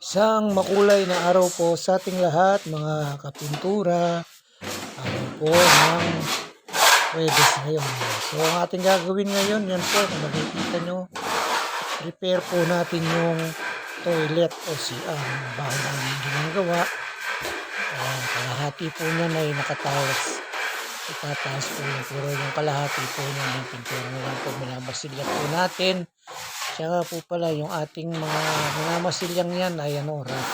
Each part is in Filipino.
Isang makulay na araw po sa ating lahat, mga kapintura. Araw po ng Webes ngayon. So, ang ating gagawin ngayon, yan po, kung nakikita nyo, prepare po natin yung toilet o CR. Ang bahay namin ginagawa. Ayan, kalahati po niyan ay nakatawas. Itataas po yung puro yung kalahati po niyan. Yung pintura na lang po, minamasilya po natin. Tsaka po pala yung ating mga minamasilyang yan ay ano, wrap,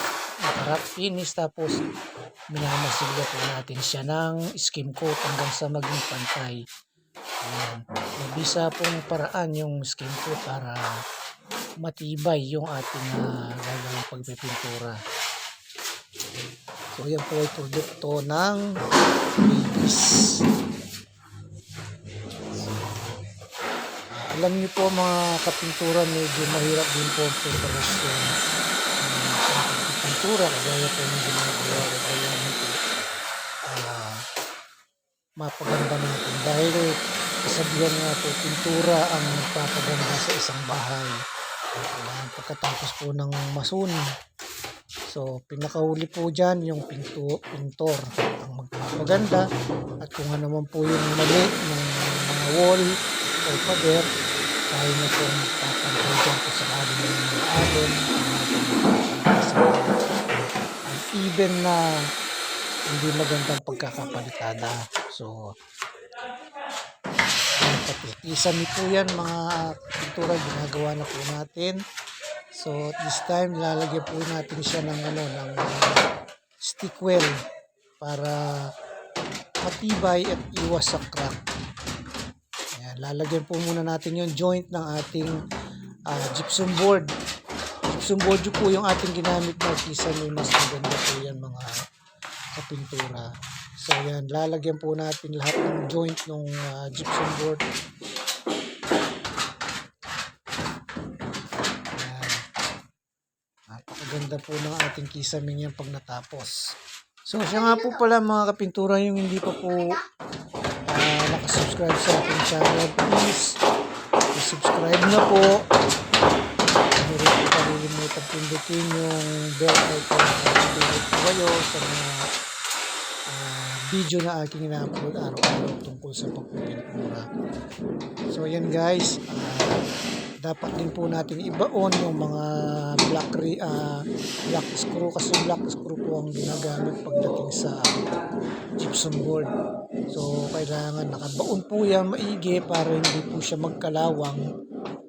wrap finish tapos minamasilya po natin siya ng skim coat hanggang sa maging pantay. Ayan. Mabisa pong paraan yung skim coat para matibay yung ating uh, gagawing pagpipintura. So yan po ay produkto ng babies. Alam niyo po mga kapintura medyo mahirap din po ang preparasyon. Ng pintura kagaya po ng ginagawa ko kaya nito ah mapaganda natin dahil kasabihan nga po pintura ang nagpapaganda sa isang bahay. Ayan, pagkatapos po ng masun so pinakahuli po dyan yung pinto, pintor ang magpapaganda. At kung ano man po yung mali ng mga wall o pader tayo na po magpapantay dyan po sa lalim ng mga alon at even na hindi magandang pagkakapalitada. So isami po. Yan mga pintura ginagawa na po natin. So this time lalagyan po natin siya ng ano ng stick well para matibay at iwas sa crack Lalagyan po muna natin yung joint ng ating ah, gypsum board. Gypsum board yung po yung ating ginamit na kisame. Mas maganda po yan mga kapintura. So yan, lalagyan po natin lahat ng joint ng ah, gypsum board. Ayan. Napakaganda po ng ating kisame niyan pag natapos. So siya nga po pala mga kapintura yung hindi pa po uh, nakasubscribe sa aking channel, please subscribe na po. Hindi rin po kalilimutan pindutin yung bell icon para update po kayo sa mga ah, video na aking ina-upload araw-araw tungkol sa pagpipintura. So yan guys, ah, dapat din po natin ibaon yung mga black re, ah, black screw kasi black screw po ang ginagamit pagdating sa gypsum board. So, kailangan nakabaon po yan maigi para hindi po siya magkalawang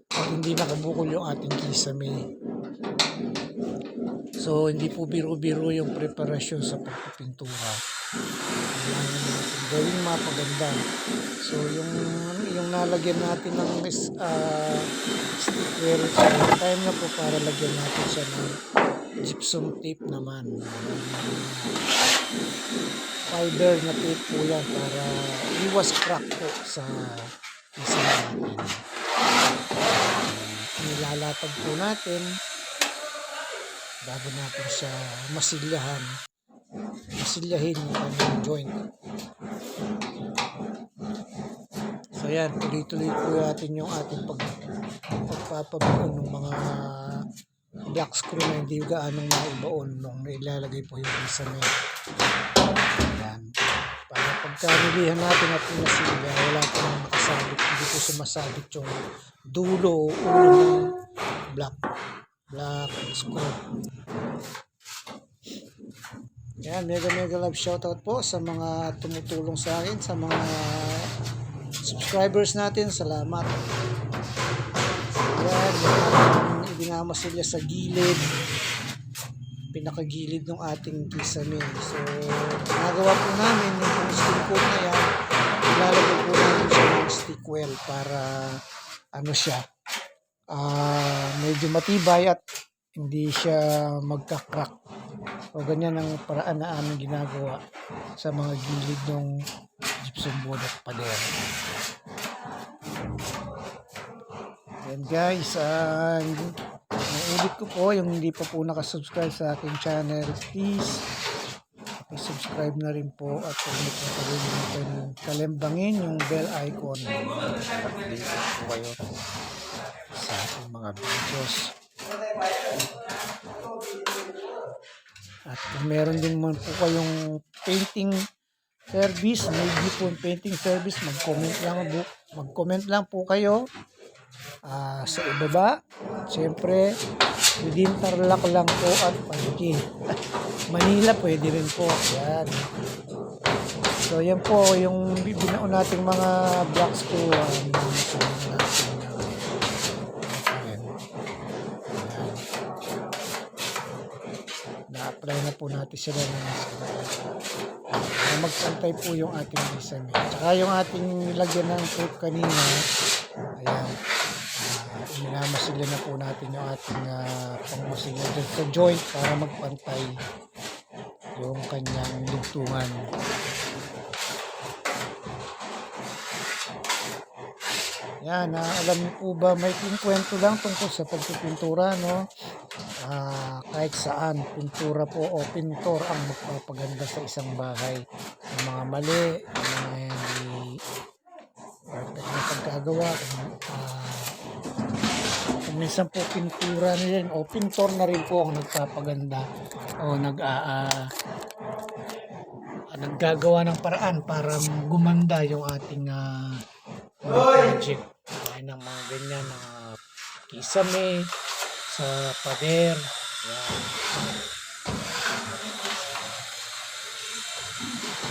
at hindi nakabukol yung ating kisame. So, hindi po biro-biro yung preparasyon sa pagpipintura. Kailangan natin gawing mapaganda. So, yung, yung nalagyan natin ng uh, sticker, so, time na po para lagyan natin siya ng gypsum tape naman. Fiber na tape po yan para iwas crack po sa isa natin. Nilalatag po natin bago natin siya masilyahan. Masilyahin yung kanyang joint. So yan, tuloy-tuloy po natin yung ating pag, pagpapabaon ng mga black screw na hindi gaanong naibaon nung ilalagay po yung isame. Yan. Para pagkarilihan natin at pinasilya, wala po nang nakasabit, hindi po sumasabit yung dulo o ulo ng black black screw. Yan, mega mega love shoutout po sa mga tumutulong sa akin, sa mga subscribers natin. Salamat. Yan, yung ibinamasilya sa gilid pinakagilid ng ating kisame. So, nagawa po namin yung stick coat na yan, ilalagay po namin siya ng stick well para ano siya, ah medyo matibay at hindi siya magka-crack. So, ganyan ang paraan na aming ginagawa sa mga gilid ng gypsum board at pader. Yan guys, uh, Naulit ko po yung hindi pa po nakasubscribe sa aking channel. Please, subscribe na rin po at huwag niyo po kalimutan kalembangin yung bell icon. Update po kayo sa ating mga videos. At kung meron din man po kayong painting service, may po painting service, mag-comment lang mag-comment lang po kayo ah, sa ibaba. At syempre, within Tarlac lang po at Panji. Manila pwede rin po. Yan. So yan po yung bibinao nating mga blocks po. Um, uh. Na-apply na po natin sila ng na magpantay po yung ating design. Tsaka yung ating nilagyan ng tape kanina, ayan, uh, inamasilya na po natin yung ating uh, pangmasilya dun sa joint para magpantay yung kanyang lugtungan. Yan, ah, alam niyo po ba, may kwento lang tungkol sa pagpipintura, no? Ah, kahit saan, pintura po o pintor ang magpapaganda sa isang bahay. Yung mga mali, yung mga hindi perfect na pagkagawa, ah, minsan po pintura na rin o pintor na rin po ang nagpapaganda o nag ah, ah, naggagawa ng paraan para gumanda yung ating mga project. Ay ng mga ganyan, mga kisame, sa pader. Yan.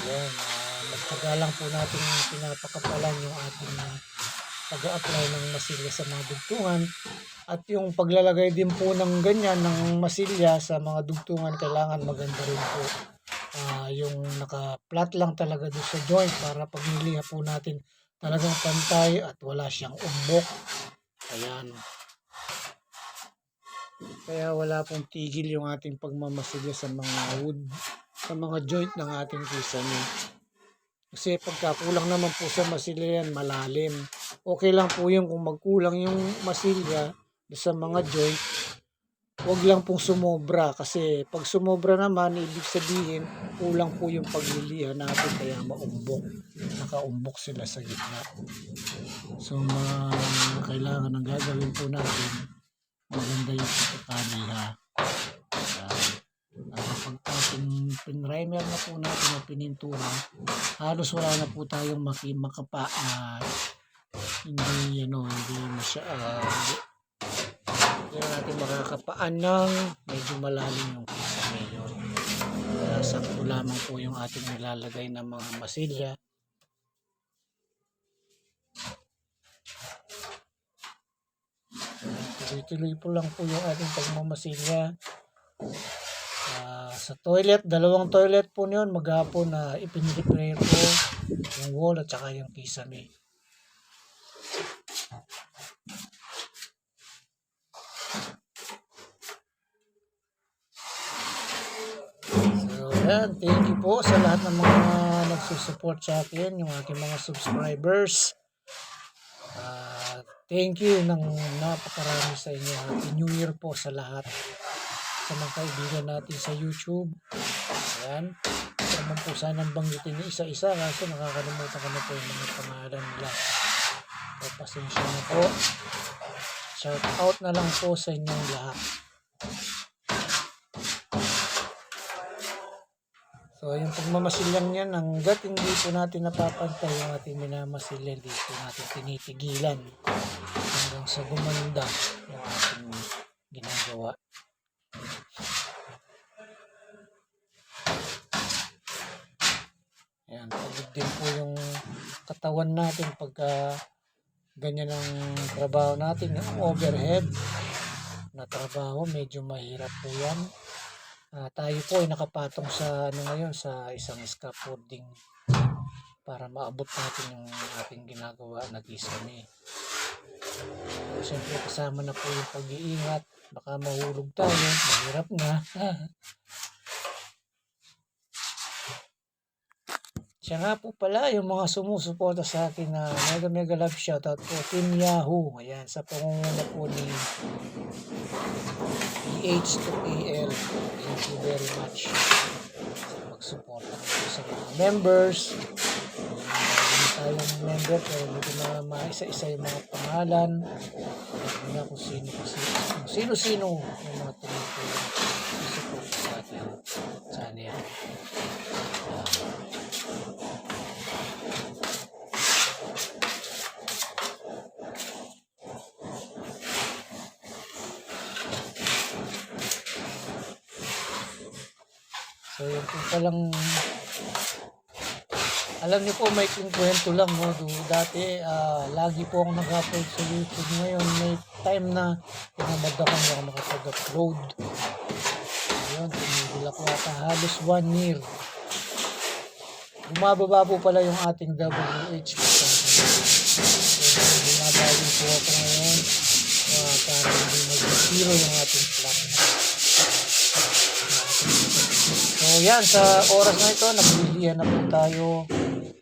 Yan. Uh, magtaga lang po natin pinapakapalan yung ating uh, pag-apply ng masilya sa mga dugtungan. At yung paglalagay din po ng ganyan, ng masilya sa mga dugtungan, kailangan maganda rin po. Uh, yung naka-flat lang talaga doon sa joint para pag po natin talagang pantay at wala siyang umbok. Ayan. Kaya wala pong tigil yung ating pagmamasilya sa mga wood, sa mga joint ng ating kisame. Kasi pagkakulang naman po sa masilya yan, malalim. Okay lang po yung kung magkulang yung masilya sa mga joint, Huwag lang pong sumobra kasi pag sumobra naman, ibig sabihin kulang po yung pagliliha natin kaya maumbok. Nakaumbok sila sa gitna. So, ma kailangan ng gagawin po natin maganda yung pagkakaliha. Uh, pagka pin, pinrimer na po natin o pinintura, halos wala na po tayong maki, makapa na hindi, ano, hindi masya, uh, hindi natin makakapaan ng medyo malalim yung pisa ngayon. Sakto lamang po yung ating nilalagay ng mga masilya. Tuloy-tuloy po lang po yung ating pagmamasilya. Sa toilet, dalawang toilet po niyon maghapon na uh, ipinrepair po yung wall at saka yung kisame. So, yan. Thank you po sa lahat ng mga nagsusupport sa akin, yung aking mga subscribers. Uh, thank you ng napakarami sa inyo. Happy New Year po sa lahat. Sa mga kaibigan natin sa YouTube. Ayan. Ito naman po sanang banggitin yung isa-isa kasi nakakalimutan ko na po yung mga pangalan nila. So, pasensya na po. Shout out na lang po sa inyong lahat. So, yung pagmamasilang yan, hanggat hindi po natin napapantay yung ating minamasilan, hindi po natin tinitigilan hanggang sa gumanda yung ating ginagawa. Ayan, pagod din po yung katawan natin pagka ganyan ang trabaho natin, yung overhead na trabaho, medyo mahirap po yan uh, tayo po ay nakapatong sa ano ngayon sa isang scaffolding para maabot natin yung ating ginagawa na kisame. So, Siyempre kasama na po yung pag-iingat. Baka mahulog tayo. Mahirap na. Siya nga po pala yung mga sumusuporta sa akin na mega mega love shoutout po Team Yahoo. Ayan, sa pangunguna po ni PH to PL. Thank you very much sa pagsuporta po sa mga members. Hindi tayong member pero hindi na maisa-isa yung mga pangalan. Hindi na kung sino kung sino, kung sino-sino yung mga tumutulong sa support sa atin. So yun palang alam niyo po may kwento lang no. Dati ah, lagi po ako nag-upload sa YouTube ngayon. May time na tinamad ako hindi ako makapag-upload. Ayun, tumigil ako ata halos one year. Bumababa po pala yung ating WH bumabawi po ako ngayon ah, para hindi mag-zero yung ating flat. So yan, sa oras na ito, nagbibigyan na po tayo.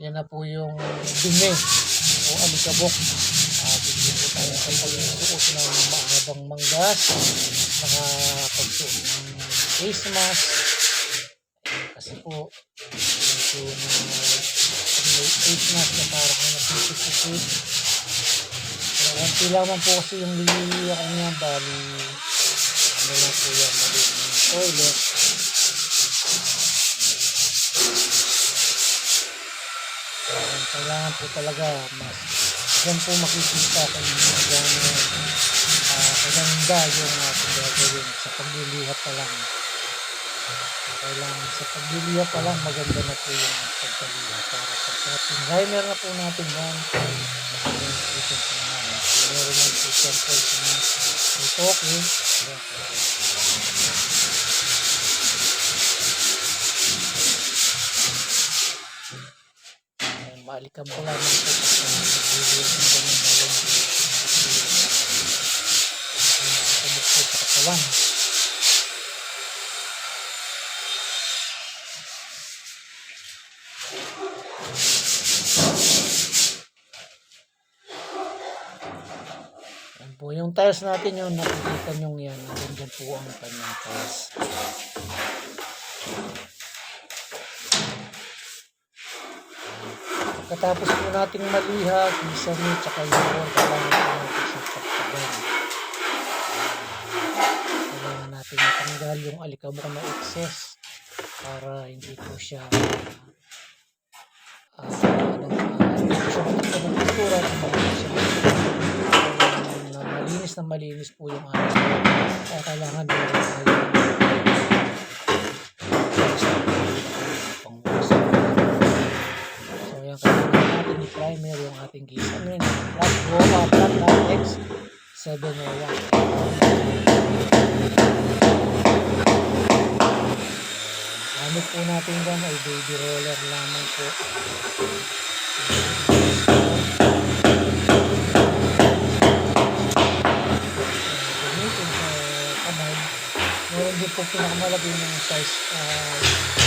Yan na po yung dumi o alikabok. Uh, bigyan po tayo sa pagsuot ng mahabang manggas, nakapagsuot ng face mask. Ayan, kasi po, medyo na face mask na parang. Kaya konti lamang po kasi yung liliyak niya, bali ano lang po yung maliit ng toilet. Kaya kailangan po talaga mas yan po makikita kung gano'n uh, kaganda yung ating gagawin sa paglilihat pa lang. Kailangan sa paglilihat pa lang maganda na po yung pagkalihat para pagka primer na po natin yan meron lang po sample kung ito okay. Ayan, okay. Ayan, Balikan kasi naglilihat ng ganun lalo na nakasabot po sa katawan. Yan po yung tiles natin yun, nakikita nyo yan. Nandun po ang kanyang tiles. Pagkatapos po nating maliha, kisame, tsaka yun, kailangan po natin sa pagtagal. Kailangan natin matanggal yung alikabok na excess para hindi po siya ah ano, ah, hindi po na malinis na malinis po yung ating kailangan din tayo Yan kailangan natin i-primer yung ating gisame ng flat Roma Flat Latex 701. Gamit po natin dyan ay baby roller lamang po. Meron din po pinakamalaki ng size. ah,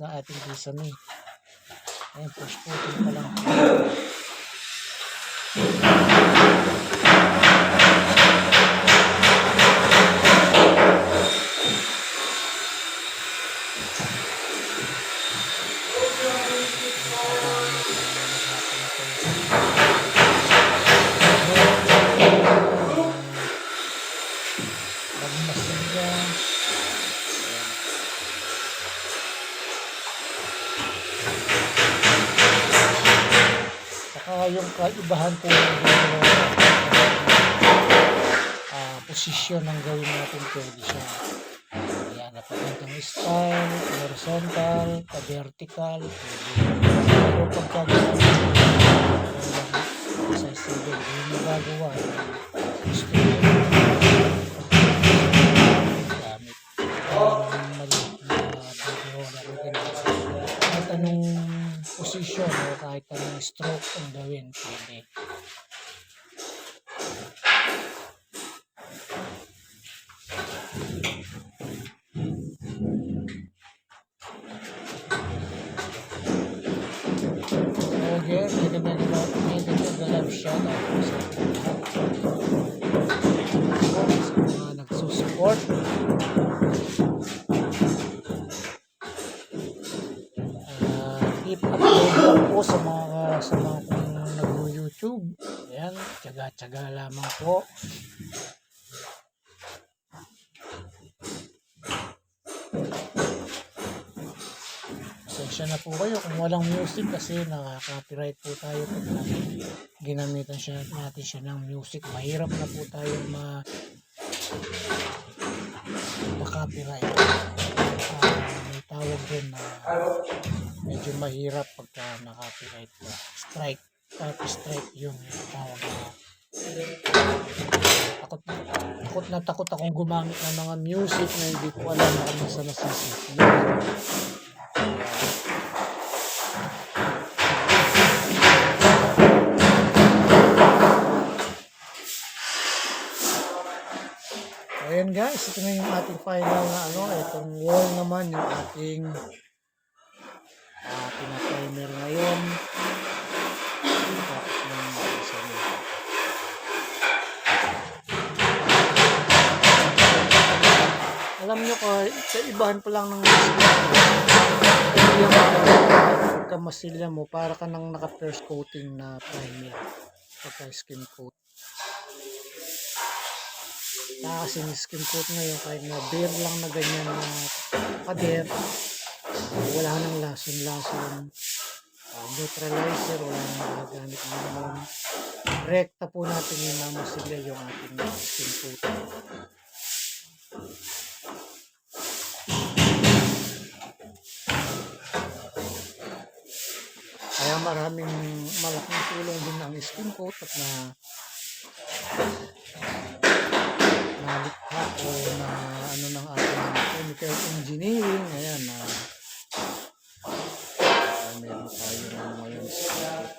na ating kisame. Ayan, push putin pa lang. Pwede siya. Ayan, napagandang style, horizontal, pa-vertical, pwede. Pero pagka gusto mo, sa stable, yung magagawa, mo, gamit. Ang maliit na anong posisyon o kahit anong stroke ang gawin, pwede. shout out po sa mga uh, nagsusupport uh, po sa mga sa mga kung nag-YouTube. Ayan tsaga-tsaga lamang po. Kayo kung walang music kasi nakaka-copyright po tayo pag ginamitan siya natin siya ng music. Mahirap na po tayo ma ma-copyright. Ah, may tawag din na medyo mahirap pagka na-copyright ka. Strike. Copy strike yun yung tawag na takot na takot na takot akong gumamit ng mga music na hindi ko alam kung nasa nasisip. Ayan guys, ito na yung ating final na ano, itong wall naman yung ating uh, pinatimer ngayon. Alam nyo ko, sa ibahan pa lang ng yung pagka masilya mo, para ka nang naka first coating na primer. Pagka skin coat. Saka kasi yung skin coat ngayon, kahit na bare lang na ganyan na pader, wala nang lason-lason. Uh, neutralizer, wala nang magagamit naman. Rekta po natin yung namasilya yung ating skin coat. Kaya maraming malaking tulong din ang skin coat at na nalikha o na ano ng ating chemical engineering. Ayan na uh, meron tayo ng ngayon coat.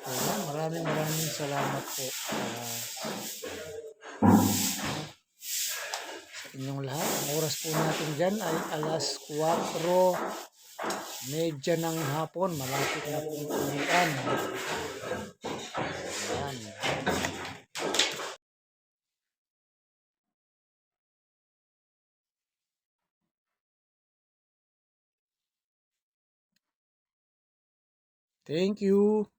Kaya maraming maraming salamat po uh, sa inyong lahat. Ang oras po natin dyan ay alas 4 medya ng hapon, malapit na pong uwian. Thank you.